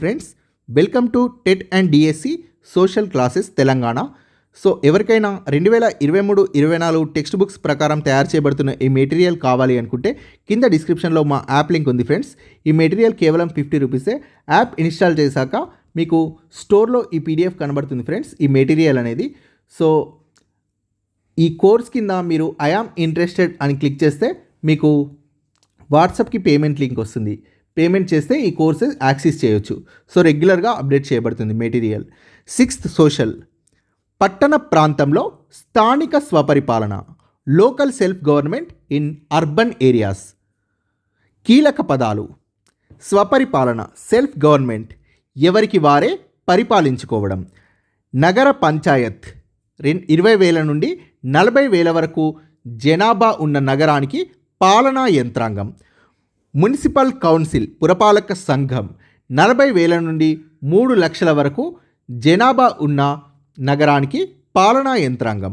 Friends welcome to TET and DSC social classes Telangana so ఎవరికైనా రెండు వేల ఇరవై మూడు ఇరవై నాలుగు టెక్స్ట్ బుక్స్ ప్రకారం తయారు చేయబడుతున్న ఈ మెటీరియల్ కావాలి అనుకుంటే కింద డిస్క్రిప్షన్లో మా యాప్ లింక్ ఉంది ఫ్రెండ్స్ ఈ మెటీరియల్ కేవలం ఫిఫ్టీ రూపీసే యాప్ ఇన్స్టాల్ చేశాక మీకు స్టోర్లో ఈ పీడిఎఫ్ కనబడుతుంది ఫ్రెండ్స్ ఈ మెటీరియల్ అనేది. సో ఈ కోర్స్ కింద మీరు ఐఆమ్ ఇంట్రెస్టెడ్ అని క్లిక్ చేస్తే మీకు వాట్సాప్కి పేమెంట్ లింక్ వస్తుంది. పేమెంట్ చేస్తే ఈ కోర్సెస్ యాక్సెస్ చేయొచ్చు. సో రెగ్యులర్గా అప్డేట్ చేయబడుతుంది మెటీరియల్. Sixth social. పట్టణ ప్రాంతంలో స్థానిక స్వపరిపాలన local self government in urban areas. కీలక పదాలు. స్వపరిపాలన సెల్ఫ్ గవర్నమెంట్ ఎవరికి వారే పరిపాలించుకోవడం. నగర పంచాయత్ రెం ఇరవై వేల నుండి నలభై వేల వరకు జనాభా ఉన్న నగరానికి పాలనా యంత్రాంగం. మున్సిపల్ కౌన్సిల్ పురపాలక సంఘం నలభై వేల నుండి మూడు లక్షల వరకు జనాభా ఉన్న నగరానికి పాలనా యంత్రాంగం.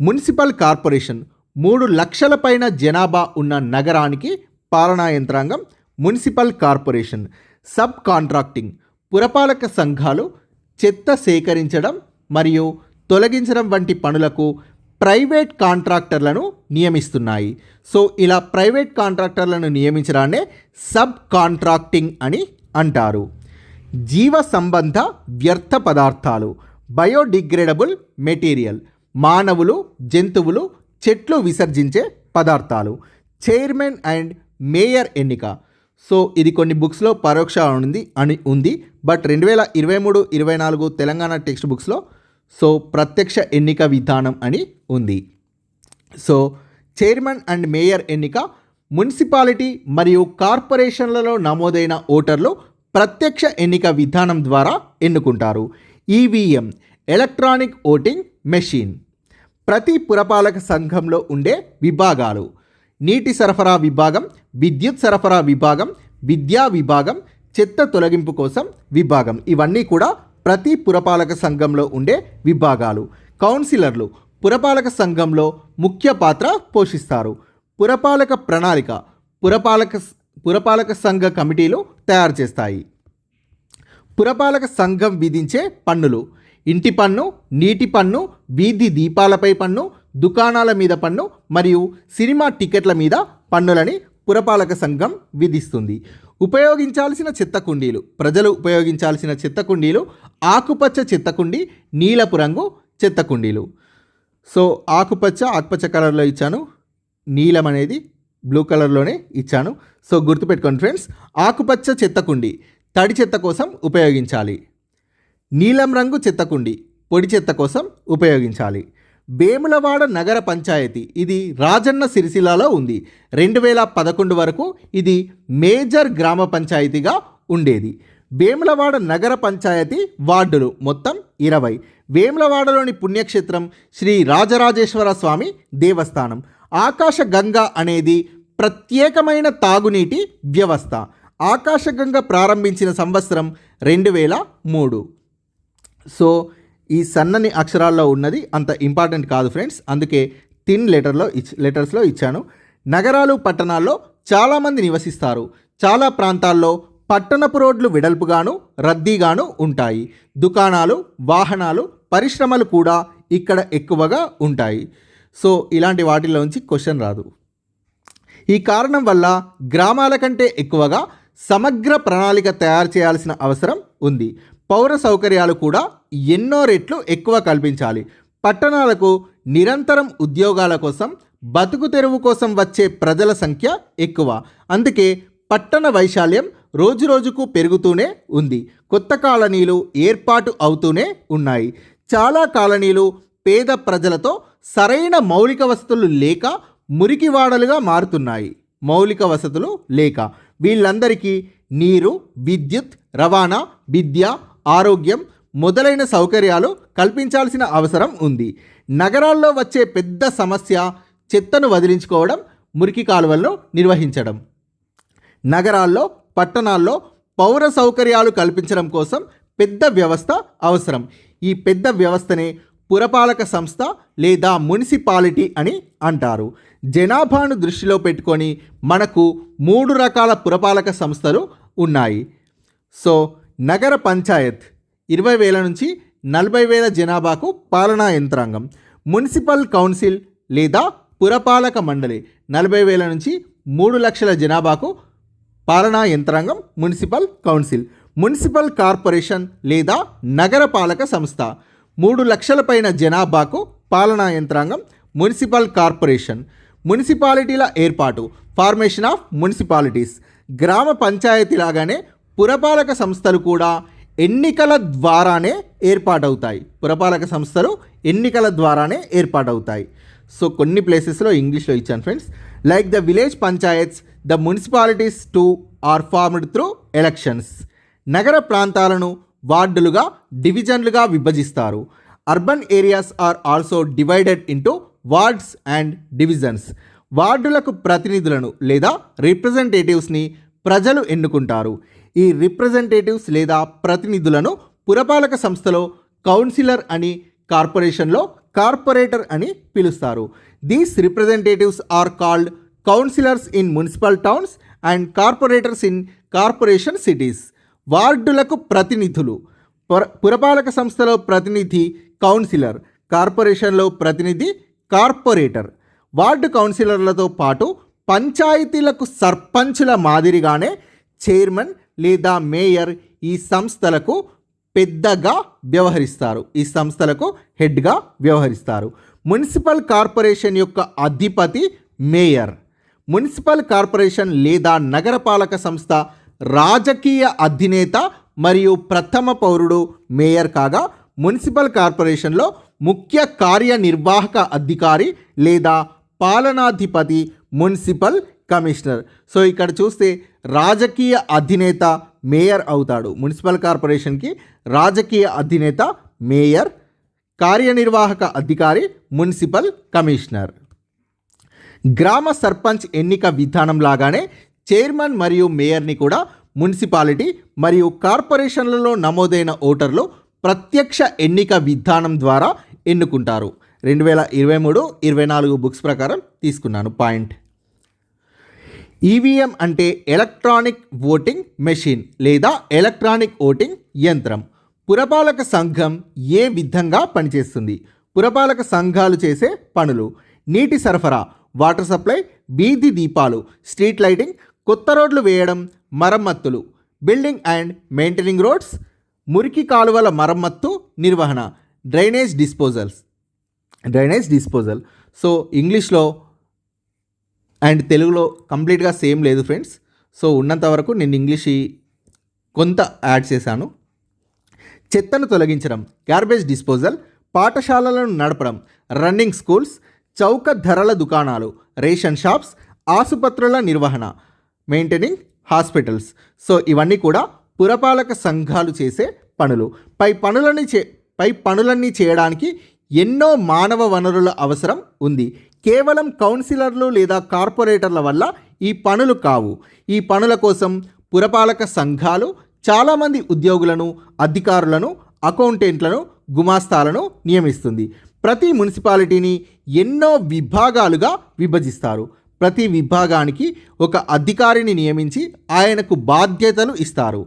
మున్సిపల్ కార్పొరేషన్ మూడు లక్షల పైన జనాభా ఉన్న నగరానికి పాలనా యంత్రాంగం మున్సిపల్ కార్పొరేషన్ సబ్ కాంట్రాక్టింగ్ పురపాలక సంఘాలు చెత్త సేకరించడం మరియు తొలగించడం వంటి పనులకు ప్రైవేట్ కాంట్రాక్టర్లను నియమిస్తున్నాయి. సో ఇలా ప్రైవేట్ కాంట్రాక్టర్లను నియమించడాన్నే సబ్ కాంట్రాక్టింగ్ అని అంటారు. జీవ సంబంధ వ్యర్థ పదార్థాలు బయోడిగ్రేడబుల్ మెటీరియల్ మానవులు జంతువులు చెట్లు విసర్జించే పదార్థాలు చైర్మన్ అండ్ మేయర్ ఎన్నిక. సో ఇది కొన్ని బుక్స్లో పరోక్ష ఉంది అని ఉంది. బట్ రెండు వేల ఇరవై మూడు ఇరవై నాలుగు తెలంగాణ టెక్స్ట్ బుక్స్లో సో ప్రత్యక్ష ఎన్నిక విధానం అని ఉంది. సో చైర్మన్ అండ్ మేయర్ ఎన్నిక మున్సిపాలిటీ మరియు కార్పొరేషన్లలో నమోదైన ఓటర్లు ప్రత్యక్ష ఎన్నిక విధానం ద్వారా ఎన్నుకుంటారు. ఈవీఎం ఎలక్ట్రానిక్ ఓటింగ్ మెషిన్ ప్రతి పురపాలక సంఘంలో ఉండే విభాగాలు నీటి సరఫరా విభాగం విద్యుత్ సరఫరా విభాగం విద్యా విభాగం చెత్త తొలగింపు కోసం విభాగం ఇవన్నీ కూడా ప్రతి పురపాలక సంఘంలో ఉండే విభాగాలు. కౌన్సిలర్లు పురపాలక సంఘంలో ముఖ్య పాత్ర పోషిస్తారు. పురపాలక ప్రణాళిక పురపాలక పురపాలక సంఘ కమిటీలు తయారు చేస్తాయి. పురపాలక సంఘం విధించే పన్నులు ఇంటి పన్ను నీటి పన్ను వీధి దీపాలపై పన్ను దుకాణాల మీద పన్ను మరియు సినిమా టికెట్ల మీద పన్నులని పురపాలక సంఘం విధిస్తుంది. ఉపయోగించాల్సిన చెత్త కుండీలు. ప్రజలు ఉపయోగించాల్సిన చెత్త కుండీలు ఆకుపచ్చ చెత్త కుండీ నీలపు రంగు చెత్త కుండీలు. సో ఆకుపచ్చ ఆకుపచ్చ కలర్లో ఇచ్చాను. నీలం అనేది బ్లూ కలర్లోనే ఇచ్చాను. సో గుర్తుపెట్టుకోండి ఫ్రెండ్స్ ఆకుపచ్చ చెత్త కుండి తడి చెత్త కోసం ఉపయోగించాలి. నీలం రంగు చెత్త కుండి పొడి చెత్త కోసం ఉపయోగించాలి. వేములవాడ నగర పంచాయతీ. ఇది రాజన్న సిరిసిల్లాలో ఉంది. రెండు వేల పదకొండు వరకు ఇది మేజర్ గ్రామ పంచాయతీగా ఉండేది. వేములవాడ నగర పంచాయతీ వార్డులు మొత్తం ఇరవై. వేములవాడలోని పుణ్యక్షేత్రం శ్రీ రాజరాజేశ్వర స్వామి దేవస్థానం. ఆకాశగంగా అనేది ప్రత్యేకమైన తాగునీటి వ్యవస్థ. ఆకాశగంగ ప్రారంభించిన సంవత్సరం రెండు వేల మూడు. సో ఈ సన్నని అక్షరాల్లో ఉన్నది అంత ఇంపార్టెంట్ కాదు ఫ్రెండ్స్ అందుకే థిన్ లెటర్లో ఇచ్ లెటర్స్లో ఇచ్చాను. నగరాలు పట్టణాల్లో చాలామంది నివసిస్తారు. చాలా ప్రాంతాల్లో పట్టణపు రోడ్లు వెడల్పుగాను రద్దీగాను ఉంటాయి. దుకాణాలు వాహనాలు పరిశ్రమలు కూడా ఇక్కడ ఎక్కువగా ఉంటాయి. సో ఇలాంటి వాటిలోంచి క్వశ్చన్ రాదు. ఈ కారణం వల్ల గ్రామాల కంటే ఎక్కువగా సమగ్ర ప్రణాళిక తయారు చేయాల్సిన అవసరం ఉంది. పౌర సౌకర్యాలు కూడా ఎన్నో రెట్లు ఎక్కువ కల్పించాలి. పట్టణాలకు నిరంతరం ఉద్యోగాల కోసం బతుకు తెరువు కోసం వచ్చే ప్రజల సంఖ్య ఎక్కువ. అందుకే పట్టణ వైశాల్యం రోజురోజుకు పెరుగుతూనే ఉంది. కొత్త కాలనీలు ఏర్పాటు అవుతూనే ఉన్నాయి. చాలా కాలనీలు పేద ప్రజలతో సరైన మౌలిక వసతులు లేక మురికివాడలుగా మారుతున్నాయి. మౌలిక వసతులు లేక వీళ్ళందరికీ నీరు విద్యుత్ రవాణా విద్య ఆరోగ్యం మొదలైన సౌకర్యాలు కల్పించాల్సిన అవసరం ఉంది. నగరాల్లో వచ్చే పెద్ద సమస్య చెత్తను వదిలించుకోవడం మురికి కాలువలను నిర్వహించడం. నగరాల్లో పట్టణాల్లో పౌర సౌకర్యాలు కల్పించడం కోసం పెద్ద వ్యవస్థ అవసరం. ఈ పెద్ద వ్యవస్థనే పురపాలక సంస్థ లేదా మున్సిపాలిటీ అని అంటారు. జనాభాను దృష్టిలో పెట్టుకొని మనకు మూడు రకాల పురపాలక సంస్థలు ఉన్నాయి. సో నగర పంచాయత్ ఇరవై వేల నుంచి నలభై వేల జనాభాకు పాలనా యంత్రాంగం మున్సిపల్ కౌన్సిల్ లేదా పురపాలక మండలి నలభై వేల నుంచి మూడు లక్షల జనాభాకు పాలనా యంత్రాంగం మున్సిపల్ కౌన్సిల్ మున్సిపల్ కార్పొరేషన్ లేదా నగరపాలక సంస్థ. మూడు లక్షల పైన జనాభాకు పాలనా యంత్రాంగం మున్సిపల్ కార్పొరేషన్ మున్సిపాలిటీల ఏర్పాటు ఫార్మేషన్ ఆఫ్ మున్సిపాలిటీస్. గ్రామ పంచాయతీ లాగానే పురపాలక సంస్థలు కూడా ఎన్నికల ద్వారానే ఏర్పాటవుతాయి. పురపాలక సంస్థలు ఎన్నికల ద్వారానే ఏర్పాటవుతాయి. సో కొన్ని ప్లేసెస్లో ఇంగ్లీష్లో ఇచ్చాను friends. Like the village panchayats the municipalities too are formed through elections. నగర ప్రాంతాలను వార్డులుగా డివిజన్లుగా విభజిస్తారు. Urban areas are also divided into wards and divisions. వార్డులకు ప్రతినిధులను లేదా రిప్రజెంటేటివ్స్ని ప్రజలు ఎన్నుకుంటారు. ఈ రిప్రజెంటేటివ్స్ లేదా ప్రతినిధులను పురపాలక సంస్థలో కౌన్సిలర్ అని కార్పొరేషన్లో కార్పొరేటర్ అని పిలుస్తారు. These representatives are called councillors in municipal towns and corporators in corporation cities వార్డులకు ప్రతినిధులు. పురపాలక సంస్థలో ప్రతినిధి కౌన్సిలర్ కార్పొరేషన్లో ప్రతినిధి కార్పొరేటర్. వార్డు కౌన్సిలర్లతో పాటు పంచాయతీలకు సర్పంచుల మాదిరిగానే చైర్మన్ లేదా మేయర్ ఈ సంస్థలకు పెద్దగా వ్యవహరిస్తారు. ఈ సంస్థలకు హెడ్గా వ్యవహరిస్తారు. మున్సిపల్ కార్పొరేషన్ యొక్క అధిపతి మేయర్. మున్సిపల్ కార్పొరేషన్ లేదా నగరపాలక సంస్థ రాజకీయ అధినేత మరియు ప్రథమ పౌరుడు మేయర్ కాగా మున్సిపల్ కార్పొరేషన్లో ముఖ్య కార్యనిర్వాహక అధికారి లేదా పాలనాధిపతి మున్సిపల్ కమిషనర్. సో ఇక్కడ చూస్తే రాజకీయ అధినేత మేయర్ అవుతాడు. మున్సిపల్ కార్పొరేషన్కి రాజకీయ అధినేత మేయర్ కార్యనిర్వాహక అధికారి మున్సిపల్ కమిషనర్. గ్రామ సర్పంచ్ ఎన్నిక విధానం లాగానే చైర్మన్ మరియు మేయర్ని కూడా మున్సిపాలిటీ మరియు కార్పొరేషన్లలో నమోదైన ఓటర్లు ప్రత్యక్ష ఎన్నిక విధానం ద్వారా ఎన్నుకుంటారు. రెండు వేల ఇరవై మూడు ఇరవై నాలుగు బుక్స్ ప్రకారం తీసుకున్నాను. పాయింట్. ఈవీఎం అంటే ఎలక్ట్రానిక్ ఓటింగ్ మెషిన్ లేదా ఎలక్ట్రానిక్ ఓటింగ్ యంత్రం. పురపాలక సంఘం ఏ విధంగా పనిచేస్తుంది? పురపాలక సంఘాలు చేసే పనులు. నీటి సరఫరా వాటర్ సప్లై వీధి దీపాలు స్ట్రీట్ లైటింగ్ కొత్త రోడ్లు వేయడం మరమ్మత్తులు. బిల్డింగ్ అండ్ మెయింటెనింగ్ రోడ్స్ మురికి కాలువల మరమ్మత్తు నిర్వహణ. Drainage disposals. Drainage disposal. So ఇంగ్లీష్లో అండ్ తెలుగులో కంప్లీట్గా సేమ్ లేదు ఫ్రెండ్స్. సో ఉన్నంత వరకు నేను ఇంగ్లీష్ కొంత యాడ్ చేశాను. చెత్తను తొలగించడం గార్బేజ్ డిస్పోజల్ పాఠశాలలను నడపడం రన్నింగ్ స్కూల్స్ చౌక ధరల దుకాణాలు రేషన్ షాప్స్ ఆసుపత్రుల నిర్వహణ మెయింటెనింగ్ హాస్పిటల్స్ సో ఇవన్నీ కూడా పురపాలక సంఘాలు చేసే పనులు. పై పనులని చే పై పనులన్నీ చేయడానికి ఎన్నో మానవ వనరుల అవసరం ఉంది. కేవలం కౌన్సిలర్లు లేదా కార్పొరేటర్ల వల్ల ఈ పనులు కావు. ఈ పనుల కోసం పురపాలక సంఘాలు చాలామంది ఉద్యోగులను అధికారులను అకౌంటెంట్లను గుమాస్తాలను నియమిస్తుంది. ప్రతి మున్సిపాలిటీని ఎన్నో విభాగాలుగా విభజిస్తారు. ప్రతి విభాగానికి ఒక అధికారిని నియమించి ఆయనకు బాధ్యతలు ఇస్తారు.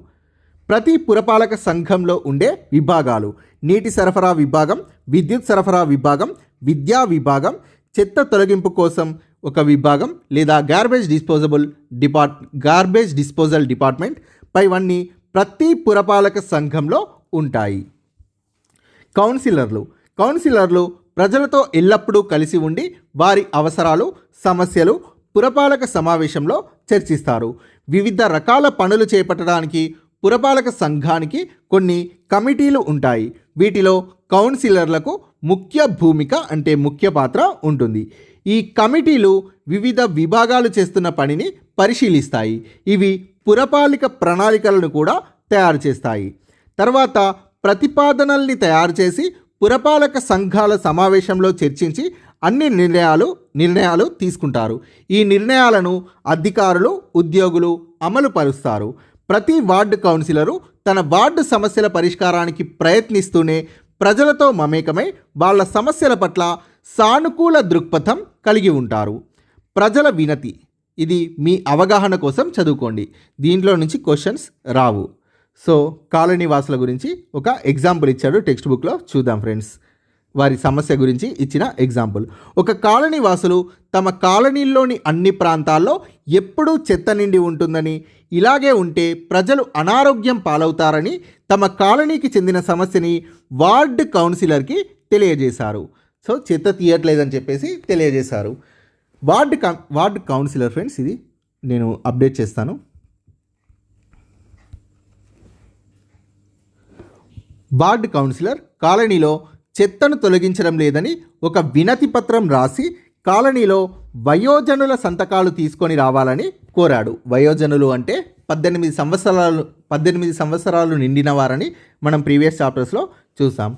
ప్రతి పురపాలక సంఘంలో ఉండే విభాగాలు. నీటి సరఫరా విభాగం విద్యుత్ సరఫరా విభాగం విద్యా విభాగం చెత్త తొలగింపు కోసం ఒక విభాగం లేదా garbage disposable depart garbage disposal department పైవన్నీ ప్రతి పురపాలక సంఘంలో ఉంటాయి. కౌన్సిలర్లు. కౌన్సిలర్లు ప్రజలతో ఎల్లప్పుడూ కలిసి ఉండి వారి అవసరాలు సమస్యలు పురపాలక సమావేశంలో చర్చిస్తారు. వివిధ రకాల పనులు చేపట్టడానికి పురపాలక సంఘానికి కొన్ని కమిటీలు ఉంటాయి. వీటిలో కౌన్సిలర్లకు ముఖ్య భూమిక అంటే ముఖ్య పాత్ర ఉంటుంది. ఈ కమిటీలు వివిధ విభాగాలు చేస్తున్న పనిని పరిశీలిస్తాయి. ఇవి పురపాలిక ప్రణాళికలను కూడా తయారు చేస్తాయి. తర్వాత ప్రతిపాదనల్ని తయారు చేసి పురపాలక సంఘాల సమావేశంలో చర్చించి అన్ని నిర్ణయాలు నిర్ణయాలు తీసుకుంటారు. ఈ నిర్ణయాలను అధికారులు ఉద్యోగులు అమలు పరుస్తారు ప్రతి వార్డు కౌన్సిలరు తన వార్డు సమస్యల పరిష్కారానికి ప్రయత్నిస్తూనే ప్రజలతో మమేకమై వాళ్ళ సమస్యల పట్ల సానుకూల దృక్పథం కలిగి ఉంటారు. ప్రజల వినతి. ఇది మీ అవగాహన కోసం చదువుకోండి. దీంట్లో నుంచి క్వశ్చన్స్ రావు. సో కాలనీ వాసుల గురించి ఒక ఎగ్జాంపుల్ ఇచ్చాడు టెక్స్ట్ బుక్లో. చూద్దాం ఫ్రెండ్స్. వారి సమస్య గురించి ఇచ్చిన ఎగ్జాంపుల్. ఒక కాలనీ వాసులు తమ కాలనీల్లోని అన్ని ప్రాంతాల్లో ఎప్పుడూ చెత్త నిండి ఉంటుందని ఇలాగే ఉంటే ప్రజలు అనారోగ్యం పాలవుతారని తమ కాలనీకి చెందిన సమస్యని వార్డ్ కౌన్సిలర్కి తెలియజేశారు. సో చెత్త తీయట్లేదని చెప్పేసి తెలియజేశారు. వార్డ్ కౌ- వార్డ్ కౌన్సిలర్ ఫ్రెండ్స్ ఇది నేను అప్డేట్ చేస్తాను. వార్డ్ కౌన్సిలర్ కాలనీలో చెత్తను తొలగించడం లేదని ఒక వినతి పత్రం రాసి కాలనీలో వయోజనుల సంతకాలు తీసుకొని రావాలని కోరాడు. వయోజనులు అంటే పద్దెనిమిది సంవత్సరాలు పద్దెనిమిది సంవత్సరాలు నిండిన వారని మనం ప్రీవియస్ చాప్టర్స్లో చూసాం.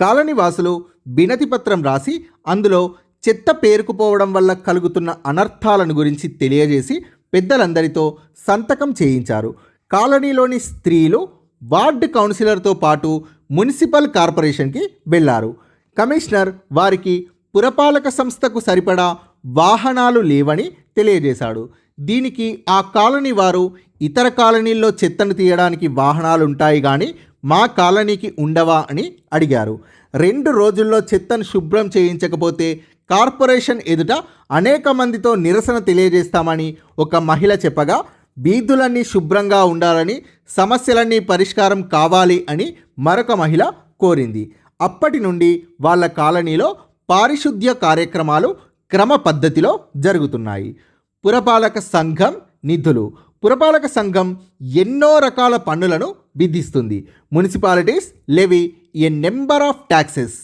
కాలనీ వాసులు వినతి పత్రం రాసి అందులో చెత్త పేరుకుపోవడం వల్ల కలుగుతున్న అనర్థాలను గురించి తెలియజేసి పెద్దలందరితో సంతకం చేయించారు. కాలనీలోని స్త్రీలు వార్డు కౌన్సిలర్తో పాటు మున్సిపల్ కార్పొరేషన్కి వెళ్ళారు కమిషనర్ వారికి పురపాలక సంస్థకు సరిపడా వాహనాలు లేవని తెలియజేశాడు. దీనికి ఆ కాలనీ వారు ఇతర కాలనీల్లో చెత్తను తీయడానికి వాహనాలు ఉంటాయి కానీ మా కాలనీకి ఉండవా అని అడిగారు. రెండు రోజుల్లో చెత్తను శుభ్రం చేయించకపోతే కార్పొరేషన్ ఎదుట అనేక మందితో నిరసన తెలియజేస్తామని ఒక మహిళ చెప్పగా వీధులన్నీ శుభ్రంగా ఉండాలని సమస్యలన్నీ పరిష్కారం కావాలి అని మరొక మహిళ కోరింది. అప్పటి నుండి వాళ్ళ కాలనీలో పారిశుద్ధ్య కార్యక్రమాలు క్రమ పద్ధతిలో జరుగుతున్నాయి. పురపాలక సంఘం నిధులు. పురపాలక సంఘం ఎన్నో రకాల పన్నులను విధిస్తుంది. Municipalities levy a number of taxes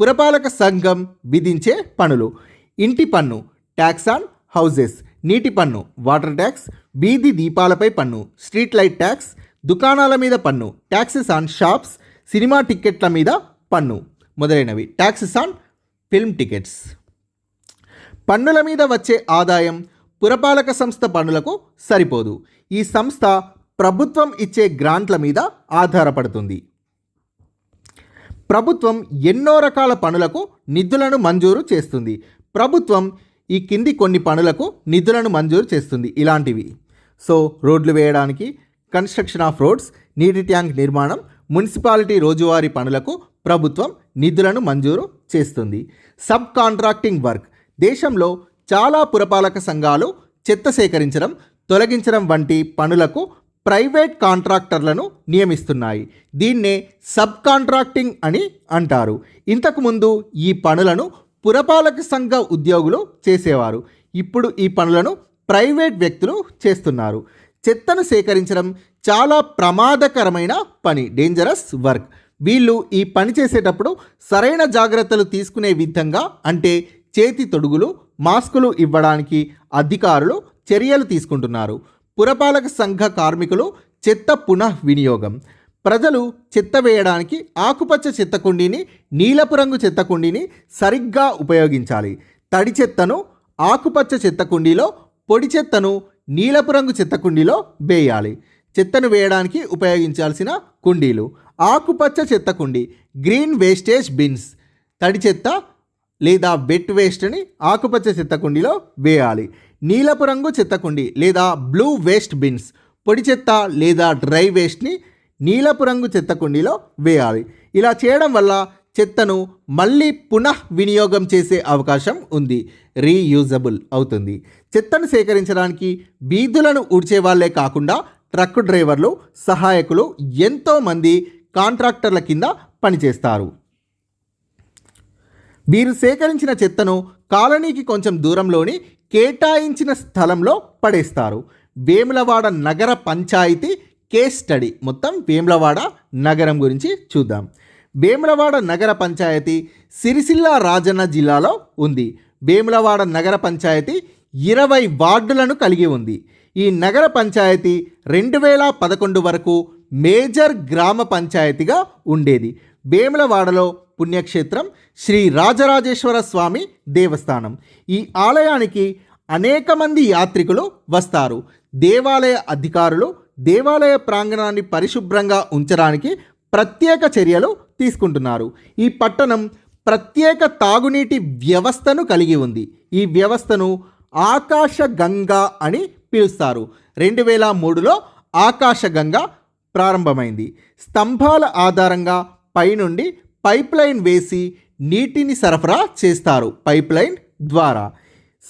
పురపాలక సంఘం విధించే పన్నులు ఇంటి పన్ను ట్యాక్స్ ఆన్ హౌజెస్ నీటి పన్ను వాటర్ ట్యాక్స్ బీది దీపాలపై పన్ను స్ట్రీట్ లైట్ ట్యాక్స్ దుకాణాల మీద పన్ను ట్యాక్సెస్ ఆన్ షాప్స్ సినిమా టిక్కెట్ల మీద పన్ను మొదలైనవి. Taxes on film tickets. పన్నుల మీద వచ్చే ఆదాయం పురపాలక సంస్థ పన్నులకు సరిపోదు. ఈ సంస్థ ప్రభుత్వం ఇచ్చే గ్రాంట్ల మీద ఆధారపడుతుంది. ప్రభుత్వం ఎన్నో రకాల పనులకు నిధులను మంజూరు చేస్తుంది. ప్రభుత్వం ఈ కింది కొన్ని పనులకు నిధులను మంజూరు చేస్తుంది ఇలాంటివి. సో రోడ్లు వేయడానికి కన్స్ట్రక్షన్ ఆఫ్ రోడ్స్ నీటి ట్యాంక్ నిర్మాణం మున్సిపాలిటీ రోజువారీ పనులకు ప్రభుత్వం నిధులను మంజూరు చేస్తుంది. Sub contracting work. దేశంలో చాలా పురపాలక సంఘాలు చెత్త సేకరించడం తొలగించడం వంటి పనులకు ప్రైవేట్ కాంట్రాక్టర్లను నియమిస్తున్నాయి. దీన్నే సబ్ కాంట్రాక్టింగ్ అని అంటారు. ఇంతకుముందు ఈ పనులను పురపాలక సంఘ ఉద్యోగులు చేసేవారు. ఇప్పుడు ఈ పనులను ప్రైవేట్ వ్యక్తులు చేస్తున్నారు. చెత్తను సేకరించడం చాలా ప్రమాదకరమైన పని డేంజరస్ వర్క్ వీళ్ళు ఈ పని చేసేటప్పుడు సరైన జాగ్రత్తలు తీసుకునే విధంగా అంటే చేతి తొడుగులు మాస్కులు ఇవ్వడానికి అధికారులు చర్యలు తీసుకుంటున్నారు. పురపాలక సంఘ కార్మికులు చెత్త పునః వినియోగం. ప్రజలు చెత్త వేయడానికి ఆకుపచ్చ చెత్త కుండీని నీలపు రంగు చెత్త కుండీని సరిగ్గా ఉపయోగించాలి. తడి చెత్తను ఆకుపచ్చ చెత్త కుండీలో పొడి చెత్తను నీలపు రంగు చెత్త కుండీలో వేయాలి. చెత్తను వేయడానికి ఉపయోగించాల్సిన కుండీలు ఆకుపచ్చ చెత్త కుండీ గ్రీన్ వేస్టేజ్ బిన్స్. తడి చెత్త లేదా వెట్ వేస్ట్ని ఆకుపచ్చ చెత్త కుండీలో వేయాలి. నీలపు రంగు చెత్త కుండీ లేదా బ్లూ వేస్ట్ బిన్స్. పొడి చెత్త లేదా డ్రై వేస్ట్ని నీలపు రంగు చెత్త కుండీలో వేయాలి. ఇలా చేయడం వల్ల చెత్తను మళ్ళీ పునః వినియోగం చేసే అవకాశం ఉంది. రీయూజబుల్ అవుతుంది. చెత్తను సేకరించడానికి బీదులను ఊడ్చే వాళ్ళే కాకుండా ట్రక్ డ్రైవర్లు సహాయకులు ఎంతోమంది కాంట్రాక్టర్ల కింద పనిచేస్తారు. వీరు సేకరించిన చెత్తను కాలనీకి కొంచెం దూరంలోని కేటాయించిన స్థలంలో పడేస్తారు. వేములవాడ నగర పంచాయతీ కేస్ స్టడీ మొత్తం వేములవాడ నగరం గురించి చూద్దాం. వేములవాడ నగర పంచాయతీ సిరిసిల్ల రాజన్న జిల్లాలో ఉంది. వేములవాడ నగర పంచాయతీ ఇరవై వార్డులను కలిగి ఉంది. ఈ నగర పంచాయతీ రెండు వేల పదకొండు వరకు మేజర్ గ్రామ పంచాయతీగా ఉండేది. వేములవాడలో పుణ్యక్షేత్రం శ్రీ రాజరాజేశ్వర స్వామి దేవస్థానం. ఈ ఆలయానికి అనేక మంది యాత్రికులు వస్తారు. దేవాలయ అధికారులు దేవాలయ ప్రాంగణాన్ని పరిశుభ్రంగా ఉంచడానికి ప్రత్యేక చర్యలు తీసుకుంటున్నారు. ఈ పట్టణం ప్రత్యేక తాగునీటి వ్యవస్థను కలిగి ఉంది. ఈ వ్యవస్థను ఆకాశ గంగా అని పిలుస్తారు. రెండు వేల మూడులో ఆకాశగంగా ప్రారంభమైంది. స్తంభాల ఆధారంగా పైనుండి పైప్ లైన్ వేసి నీటిని సరఫరా చేస్తారు. పైప్ లైన్ ద్వారా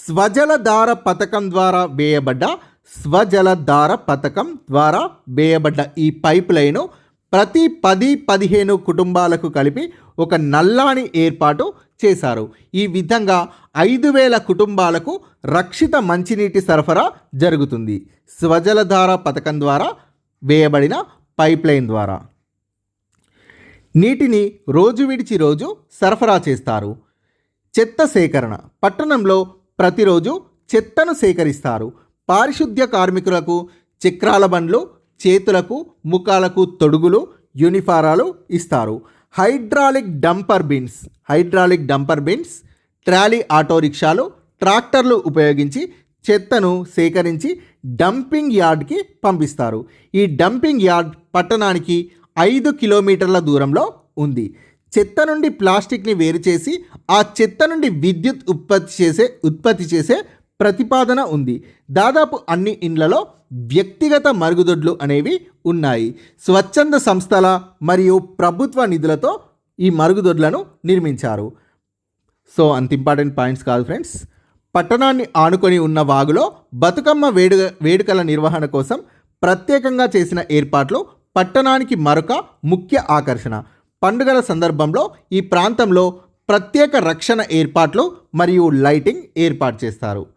స్వజలధార పథకం ద్వారా వేయబడ్డ స్వజలధార పథకం ద్వారా వేయబడ్డ ఈ పైప్ లైను ప్రతి పది పదిహేను కుటుంబాలకు కలిపి ఒక నల్లాని ఏర్పాటు చేశారు. ఈ విధంగా ఐదు వేల కుటుంబాలకు రక్షిత మంచినీటి సరఫరా జరుగుతుంది. స్వజలధార పథకం ద్వారా వేయబడిన పైప్ లైన్ ద్వారా. నీటిని రోజు విడిచి రోజు సరఫరా చేస్తారు. చెత్త సేకరణ. పట్టణంలో ప్రతిరోజు చెత్తను సేకరిస్తారు. పారిశుద్ధ్య కార్మికులకు చక్రాల బండ్లు చేతులకు ముఖాలకు తొడుగులు యూనిఫారాలు ఇస్తారు. Hydraulic dumper bins hydraulic dumper bins trolley auto రిక్షాలు ట్రాక్టర్లు ఉపయోగించి చెత్తను సేకరించి డంపింగ్ యార్డ్కి పంపిస్తారు. ఈ డంపింగ్ యార్డ్ పట్టణానికి ఐదు కిలోమీటర్ల దూరంలో ఉంది. చెత్త నుండి ప్లాస్టిక్ని వేరు చేసి ఆ చెత్త నుండి విద్యుత్ ఉత్పత్తి చేసే ఉత్పత్తి చేసే ప్రతిపాదన ఉంది. దాదాపు అన్ని ఇండ్లలో వ్యక్తిగత మరుగుదొడ్లు అనేవి ఉన్నాయి. స్వచ్ఛంద సంస్థల మరియు ప్రభుత్వ నిధులతో ఈ మరుగుదొడ్లను నిర్మించారు. సో అంత ఇంపార్టెంట్ పాయింట్స్ కాదు ఫ్రెండ్స్. పట్టణాన్ని ఆనుకొని ఉన్న వాగులో బతుకమ్మ వేడుక వేడుకల నిర్వహణ కోసం ప్రత్యేకంగా చేసిన ఏర్పాట్లు పట్టణానికి మరొక ముఖ్య ఆకర్షణ. పండుగల సందర్భంలో ఈ ప్రాంతంలో ప్రత్యేక రక్షణ ఏర్పాట్లు మరియు లైటింగ్ ఏర్పాటు చేస్తారు.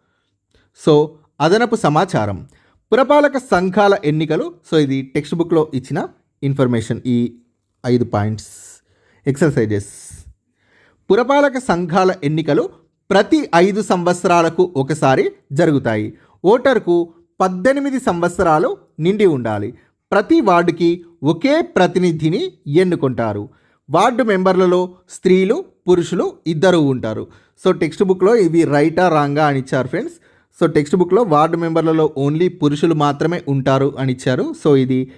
సో అదనపు సమాచారం. పురపాలక సంఘాల ఎన్నికలు సో ఇది టెక్స్ట్ బుక్లో ఇచ్చిన ఇన్ఫర్మేషన్ ఈ ఐదు పాయింట్స్ ఎక్సర్సైజెస్. పురపాలక సంఘాల ఎన్నికలు ప్రతి ఐదు సంవత్సరాలకు ఒకసారి జరుగుతాయి. ఓటర్కు పద్దెనిమిది సంవత్సరాలు నిండి ఉండాలి. ప్రతి వార్డుకి ఒకే ప్రతినిధిని ఎన్నుకుంటారు. వార్డు మెంబర్లలో స్త్రీలు పురుషులు ఇద్దరు ఉంటారు. సో టెక్స్ట్ బుక్లో ఇవి రైటా రాంగా అని ఇచ్చారు ఫ్రెండ్స్. సో టెక్స్ట్ బుక్లో వార్డు మెంబర్లలో ఓన్లీ పురుషులు మాత్రమే ఉంటారు అని ఇచ్చారు. సో ఇది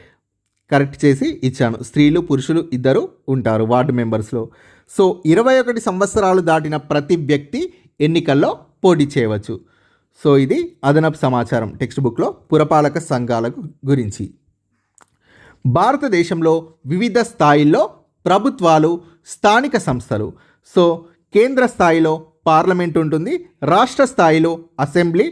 కరెక్ట్ చేసి ఇచ్చాను. స్త్రీలు పురుషులు ఇద్దరు ఉంటారు వార్డు మెంబర్స్లో. సో ఇరవై ఒకటి సంవత్సరాలు దాటిన ప్రతి వ్యక్తి ఎన్నికల్లో పోటీ చేయవచ్చు. సో ఇది అదనపు సమాచారం టెక్స్ట్ బుక్లో పురపాలక సంఘాల గురించి. భారతదేశంలో వివిధ స్థాయిల్లో ప్రభుత్వాలు స్థానిక సంస్థలు. సో కేంద్ర స్థాయిలో పార్లమెంట్ ఉంటుంది. రాష్ట్ర స్థాయిలో అసెంబ్లీ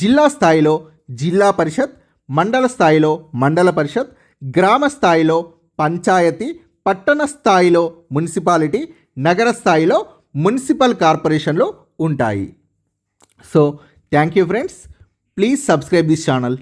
జిల్లా స్థాయిలో జిల్లా పరిషత్ మండల స్థాయిలో మండల పరిషత్ గ్రామ స్థాయిలో పంచాయతీ పట్టణ స్థాయిలో మున్సిపాలిటీ నగర స్థాయిలో మున్సిపల్ కార్పొరేషన్లు ఉంటాయి. So thank you friends. Please subscribe this channel.